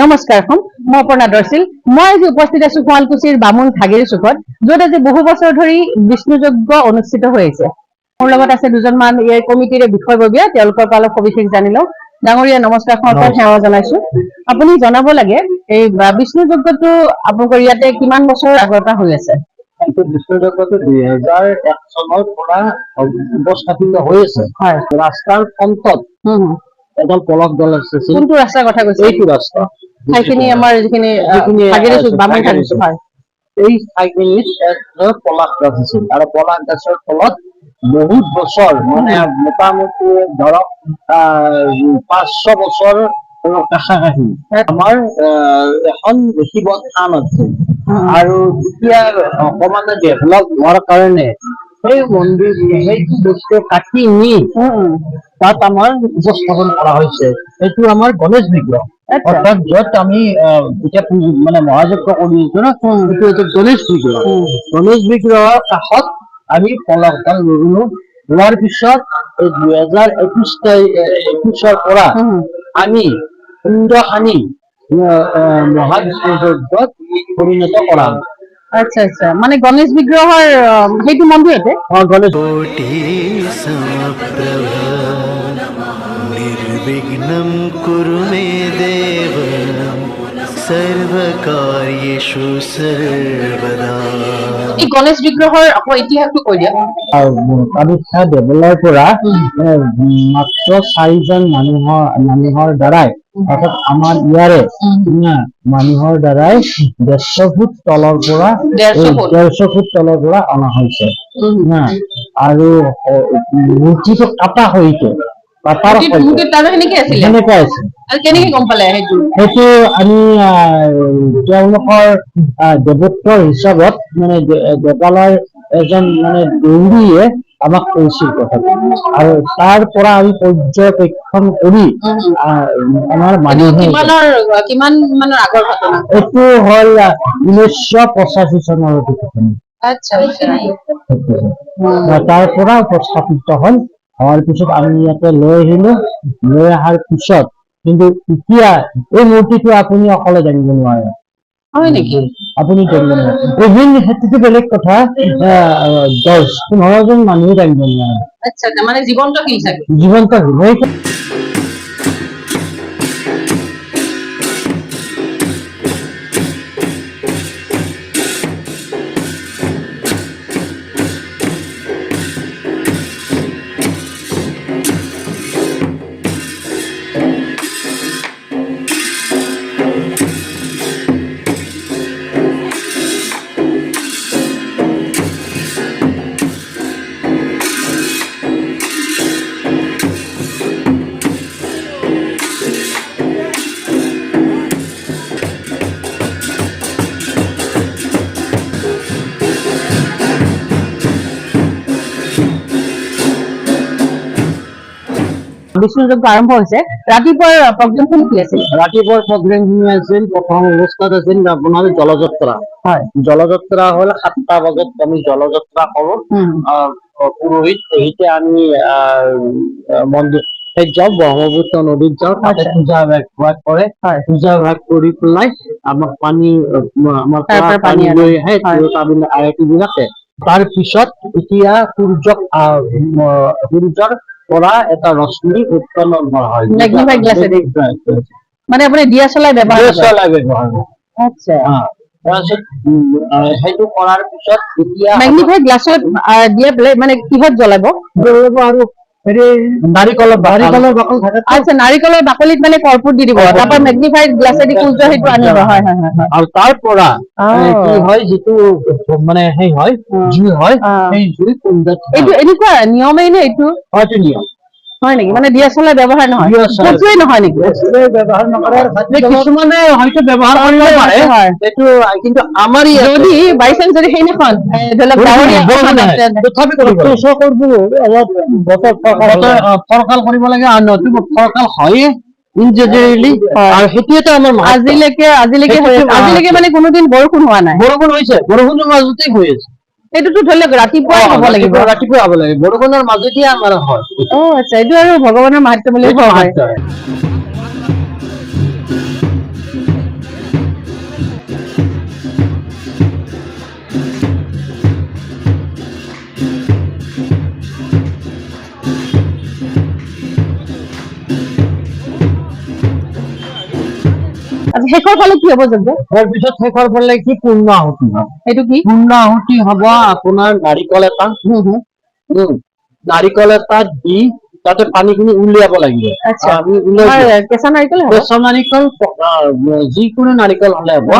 নমস্কাৰ খন মই অপৰ্ণা দৰ্শিল। মই আজি উপস্থিত আছো শুৱালকুছিৰ বামুণ ভাগিৰী চুকত য'ত আজি বহু বছৰ ধৰি বিষ্ণু যজ্ঞ অনুষ্ঠিত হৈ আছে মোৰ লগত আছে দুজনমান ইয়াৰ কমিটিৰে বিষয়ববীয়া তেওঁলোকৰ পৰা অলপ সবিশেষ জানি লওঁ। ডাঙৰীয়া নমস্কাৰ সমাপ্ত সেৱা জনাইছো। আপুনি জনাব লাগে এই বিষ্ণু যজ্ঞটো আপোনালোকৰ ইয়াতে কিমান বছৰ আগৰ পৰা হৈ আছে? এক চনৰ পৰা উপস্থাপিত হৈ আছে। হয়। ৰাস্তাৰ ফ্ৰণ্টত হুম, হুম। এডাল পলক দল আছে। কোনটো ৰাস্তাৰ কথা কৈছে? এইটো ৰাস্তা। ঠাইখিনি আমাৰ যিখিনি আহ, যিখিনি ভাগিৰী আছে, চুক বামুণ ভাগিৰী ভাগিৰী চুক চুক। হয়। এই পলাশ গছ আছিল আৰু পলাশ গছৰ তলত বহুত বছৰ মানে মোটামুটি আহ পাঁচশো বছৰ কাষাকাষি আমাৰ আহ, এখন স্থান আছে। আৰু যেতিয়া অকমানে ডেভেলপ হোৱাৰ কাৰণে সেই মন্দিৰ সেই বস্তু কাটি নি। তাত আমাৰ উপস্থাপন কৰা হৈছে। এইটো আমাৰ গণেশ বিগ্ৰহ। আচ্ছা। অৰ্থাৎ য'ত আমি আহ, এতিয়া পূ- মানে মহাযজ্ঞ কৰি আছো ন সেইটো এইটো গণেশ বিগ্ৰহ উম। গণেশ বিগ্ৰহৰ কাষত আমি পলকডাল ৰুলো ৰোৱাৰ পিছত এই দুহেজাৰ একৈশ তাৰিখ একৈশৰ পৰা উম। আমি কুণ্ড খানি মহাবিষ্ণু যজ্ঞত পৰিণত কৰাম আচ্ছা আচ্ছা মানে গণেশ বিগ্ৰহৰ আহ, সেইটো মন্দিৰতে অ, গণেশ कोटि समप्रभ निर्विघ्नं कुरु मे देव এই গণেশ বিগ্রহৰ আকৌ ইতিহাসটো কৈ দিয়া দেৱলৰ পৰা মানে মাত্ৰ চাৰিজন মানুহৰ মানুহৰ দ্বাৰাই অৰ্থাৎ আমাৰ ইয়াৰে মানুহৰ দ্বাৰাই ডেৰশ ফুট তলৰ পৰা ডেৰশ ফুট। তলৰ পৰা অনা হৈছে। আৰু মূৰ্তিটো কাটা সৈতে সেইটো আমি তেওঁলোকৰ দেৱত্বৰ হিচাপত মানে দেৱালয়ৰ এজন মানে দৌৰীয়ে আমাক কৈছিল কথাটো। আৰু তাৰ পৰা আমি পৰ্যবেক্ষণ কৰি আমাৰ মানুহে এইটো হ'ল ঊনৈছশ পঁচাশী চনৰ। আচ্ছা আচ্ছা। তাৰ পৰা উপস্থাপিত হ'ল। হোৱাৰ পিছত আমি ইয়াতে লৈ আহিলো লৈ অহাৰ পিছত কিন্তু এতিয়া এই মূৰ্তিটো আপুনি অকলে জানিব নোৱাৰে? হয় নেকি? আপুনি জানিব নোৱাৰে। ইভিন সেইটোতো বেলেগ কথা আহ, দহ পোন্ধৰজন মানুহে জানিব নোৱাৰে। আচ্ছা মানে জীৱন্ত জীৱন্ত হৃদয় বিষ্ণু যজ্ঞ আৰম্ভ হৈছে। ৰাতিপুৱাৰ প্ৰগ্ৰেমখন কি আছিল? ৰাতিপুৱাৰ প্ৰগ্ৰেমখিনি আছিল? প্ৰথম অৱস্থাত আছিল আপোনাৰ জলযাত্ৰা। হয়। জলযাত্ৰা হ'ল সাতটা বজাত আমি জলযাত্ৰা কৰো। পুৰোহিত পুৰোহিতে আমি মন্দিৰ যাওঁ ব্ৰহ্মপুত্ৰ নদীত যাওঁ তাতে আচ্ছা। পূজা ভাগ কৰে। পূজা ভাগ কৰি পেলাই আমাক পানী আমাৰ পানী লৈ আহে। তিৰোতাবিলাক তাৰ পিছত এতিয়া সূৰ্যক সূৰ্যৰ পৰা এটা ৰশ্মি উৎপন্ন হয়। Magnify glass মানে আপুনি ব্যৱহাৰ কৰে glass ব্যৱহাৰ আচ্ছা। হা। তাৰপিছত সেইটো কৰাৰ পিছত এতিয়া মেগনিফাই গ্লাছত দিয়া পেলাই মানে কিহত জ্বলাব? জ্বলাব আৰু নাৰিকলৰ নাৰিকলৰ বাকল। থাকে আচ্ছা নাৰিকলৰ বাকলিত মানে কৰ্পূট দি দিব। তাৰ পৰা মেগনিফাইড গ্লাছেদি সূৰ্য সেইটো আনিব। হয় হয় হয় হয়। আৰু তাৰ পৰা কি হয় যিটো মানে সেই হয় জুই হয় সেই জুই এইটো এনেকুৱা নিয়মেই নে এইটো? হয়তো নিয়ম। হয় নেকি? মানে চলাই ব্যৱহাৰ নহয়। নহয় নেকি? কিছুমানে হয়তো ব্যৱহাৰ কৰিব পাৰে। সেইটো কিন্তু আমাৰ যদি বাই চান্স যদি সেইদিনাখন ফৰকাল কৰিব লাগে। আৰু নতুবা ফৰকাল হয়ে ইনজেনেৰেলি আৰু সেইটো এটা আজিলৈকে আজিলৈকে আজিলৈকে মানে কোনোদিন বৰষুণ হোৱা নাই। বৰষুণ হৈছে। বৰষুণৰ মাজতেই হৈ আছে। এইটোতো ধৰি লওক ৰাতিপুৱাই হ'ব লাগিব। ৰাতিপুৱা ৰাতিপুৱা হ'ব লাগে। বৰষুণৰ মাজতে আমাৰ হয়। অ আচ্ছা এইটো আৰু ভগৱানৰ মাহাত্য বুলি হয়। হলে কি হব যজ্ঞ তাৰপিছত শেষ হোৱাৰ পৰে কি? পূৰ্ণ আহুতি হয় এইটো কি? পূৰ্ণ আহুতি হব আপোনাৰ নাৰিকল এটা। হুম হুম। উম, নাৰিকল এটা দি তাতে পানীখিনি উলিয়াব লাগিব। আচ্ছা। আমি। কেঁচা নাৰিকল হ'ব? কেঁচা নাৰিকল যিকোনো নাৰিকল হলে হ'ব।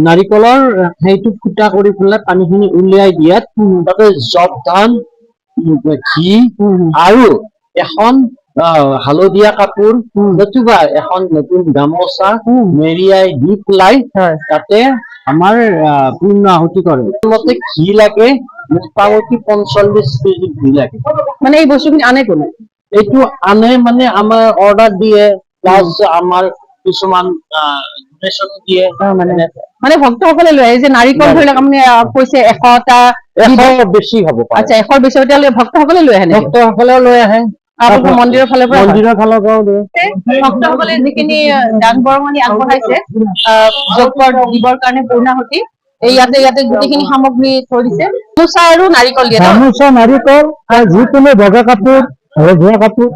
নাৰিকলৰ সেইটো ফুটা কৰি পেলাই পানীখিনি উলিয়াই দিয়াত তাতে জব ধান ঘি। আৰু এখন হালধীয়া কাপোৰ নতুবা এখন নতুন গামোচা মেৰিয়াই দি পেলাই তাতে আমাৰ পূৰ্ণ আহুতি কৰে। মতে ঘি লাগে মোটামুটি পঞ্চল্লিশ কেজি ঘি লাগে। মানে এই বস্তুখিনি আনে কোনে? এইটো আনে মানে আমাৰ অৰ্ডাৰ দিয়ে প্লাছ আমাৰ কিছুমান ডনেশ্যন দিয়ে। মানে মানে ভক্তসকলে লৈ আহে যে নাৰিকল ধৰি লওক আপুনি কৈছে এশটা এশ বেছি হ'ব আচ্ছা এশৰ বেছি ভক্তসকলে লৈ আহে ভক্তসকলেও লৈ আহে। মন্দিৰৰ ফালৰ পৰা মন্দিৰৰ ফালৰ পৰাও ভক্তসকলে যিখিনি দান বৰঙণি আগবঢ়াইছে যজ্ঞৰ দিবৰ কাৰণে পূৰ্ণাহুতি এই ইয়াতে ইয়াতে গোটেইখিনি সামগ্ৰী থৈ দিছে। গামোচা আৰু নাৰিকল দিয়ে। গামোচা নাৰিকল আৰু যিকোনো বগা কাপোৰ হালধীয়া কাপোৰ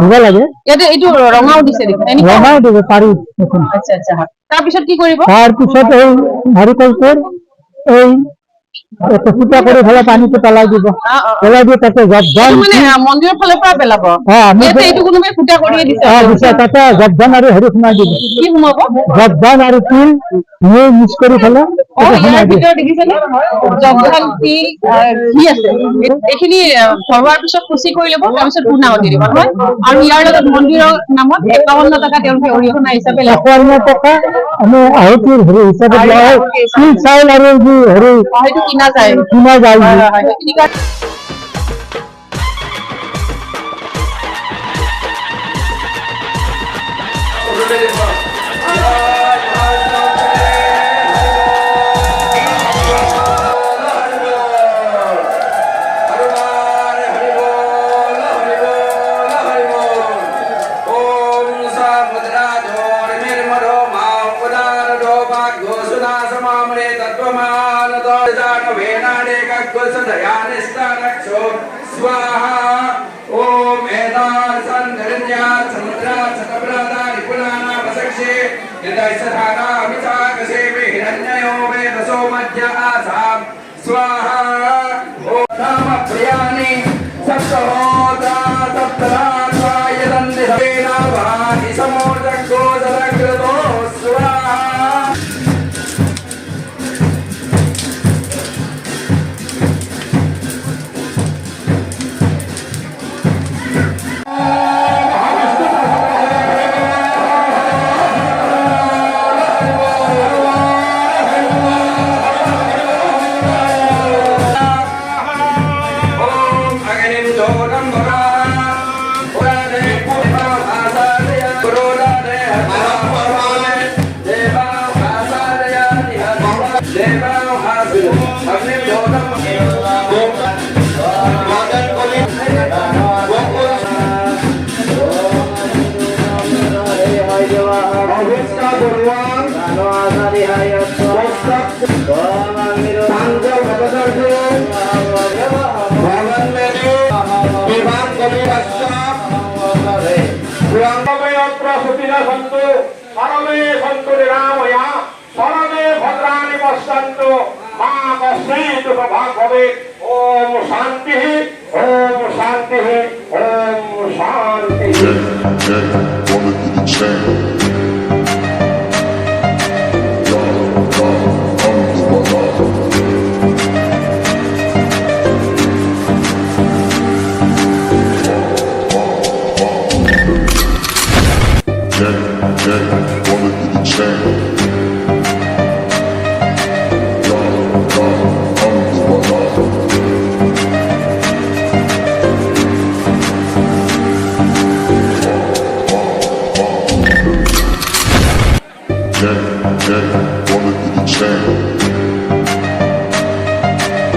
দিব লাগে। ইয়াতে এইটো ৰঙাও দিছে ৰঙাও দিব পাৰি আচ্ছা আচ্ছা। তাৰপিছত কি কৰিব? তাৰপিছত এই নাৰিকলটোৰ এই এটা ফুটা কৰি পেলাই পানীটো পেলাই দিব। অ, অ, অ। পেলাই দি তাতে জবধান এইটো মানে আহ, মন্দিৰৰ ফালৰ পৰা পেলাব? হ্যাঁ আমি ইয়াতে এইটো কোনোবাই ফুটা কৰিয়ে দিছে। দিছে তাতে জবধান আৰু হেৰি সোমাই দিব। কি সোমাব? জবধান আৰু তিল মিহি মিক্স কৰি পেলাই অ তাতে ইয়াৰ সোমাই দিয়ে ভিতৰত দেখিছেনে? জগধান তিল আহ, ঘি আছে? এই- এইখিনি আহ, ভৰোৱাৰ পিছত খুচি কৰি ল'ব তাৰপিছত পূৰ্ণাৱতী দিব। নহয় আৰু ইয়াৰ লগত মন্দিৰৰ নামত একাৱন্ন টকা তেওঁলোকে অৰিহণা হিচাপে লয় একাৱন্ন টকা আমি আহুতিৰ হেৰি হিচাপে দিয়া হয়। তিল চাউল আৰু যি হেৰি কিনা যায়। কিনা যায় ఓం వేదాసన్ నరంజా సముద్ర సతప్రద నిపుణాన వసక్షే యదైసధారా అమిచాకశే మే హిరణ్యయో మే రసో స్వాహ. ఓం సప్తహోదా సప్తరా কোরআন কবি বাদশাহ কোরআন কবি অত্র সুবিধা সন্ত সরবে সন্তরে রাম হয়া সরবে শান্তি, ওম শান্তি ওম শান্তি।